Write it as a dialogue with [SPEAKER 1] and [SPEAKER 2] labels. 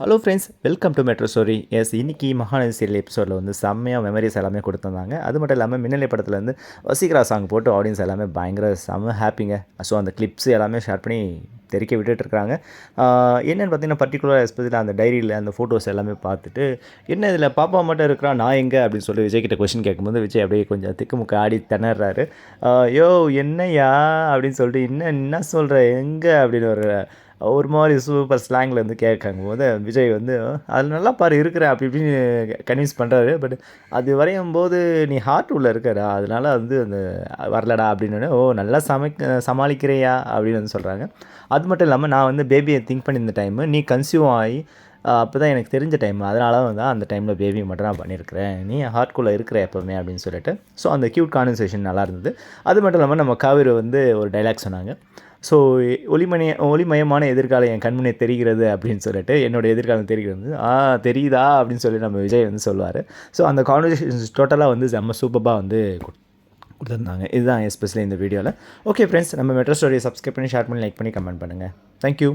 [SPEAKER 1] Hello friends welcome to Metro stories இன்னைக்கு Mahanadhi serial எபிசோடில் வந்து செம்மையாக மெமரிஸ் எல்லாமே கொடுத்துருந்தாங்க. அது மட்டும் இல்லாமல் மின்னலை படத்துலேருந்து வசீகரா சாங் போட்டு ஆடியன்ஸ் எல்லாமே பயங்கர செம்ம ஹாப்பிங்க ஸோ அந்த கிளிப்ஸ் எல்லாமே ஷேர் பண்ணி தெரிக்க விட்டுட்டுருக்காங்க என்னென்னு பார்த்தீங்கன்னா பர்டிகுலர் எஸ்பெஷலாக அந்த டைரியில் அந்த ஃபோட்டோஸ் எல்லாமே பார்த்துட்டு என்ன இதில் பாப்பா மட்டும் இருக்கிறான் நான் எங்கே? அப்படின்னு சொல்லி விஜய் கிட்ட கொஷின் கேட்கும்போது விஜய் அப்படியே கொஞ்சம் திக்குமுக்க ஆடி திணறாரு. யோ என்னய்யா? அப்படின்னு சொல்லிட்டு என்ன என்ன சொல்கிற எங்கே? அப்படின்னு ஒரு ஒரு மாதிரி சூப்பர் ஸ்லாங்கில் வந்து கேட்கும் போது விஜய் வந்து அது நல்லா பாரு இருக்கிற அப்படி இப்படின்னு கன்வின்ஸ் பண்ணுறாரு பட் அது வரையும் போது நீ ஹார்ட் உள்ள இருக்கடா. அதனால வந்து அந்த வரலடா. அப்படின்னு ஓ நல்லா சமைக்க சமாளிக்கிறியா? அப்படின்னு வந்து சொல்கிறாங்க அது மட்டும் இல்லாமல் நான் வந்து பேபியை திங்க் பண்ணியிருந்த டைமு நீ கன்சியூம் ஆகி அப்போ தான் எனக்கு தெரிஞ்ச டைம் அதனால வந்து அந்த டைமில் பேபி மட்டும் நான் பண்ணியிருக்கிறேன் நீ ஹார்ட்குள்ளே இருக்கிற எப்போவுமே அப்படின்னு சொல்லிட்டு. ஸோ அந்த க்யூட் கான்வர்சேஷன் நல்லா இருந்தது. அது மட்டும் இல்லாமல் நம்ம காவிரி வந்து ஒரு டைலாக் சொன்னாங்க. ஸோ ஒளிமணிய ஒளிமயமான எதிர்காலம் என் கண்முனே தெரிகிறது அப்படின்னு சொல்லிட்டு என்னோடய எதிர்காலம் தெரிகிறது ஆ தெரியுதா? அப்படின்னு சொல்லி நம்ம விஜய் வந்து சொல்லுவார். ஸோ அந்த கான்வர்சேஷன்ஸ் டோட்டலாக வந்து செம்ம சூப்பராக வந்து கொடுத்துருந்தாங்க. இதுதான் எஸ்பெஷலி இந்த வீடியோவில் ஓகே ஃப்ரெண்ட்ஸ் நம்ம மெட்ரோ ஸ்டோரியை சப்ஸ்கிரைப் பண்ணி ஷேர் பண்ணி லைக் பண்ணி கமெண்ட் பண்ணுங்கள் தேங்க்யூ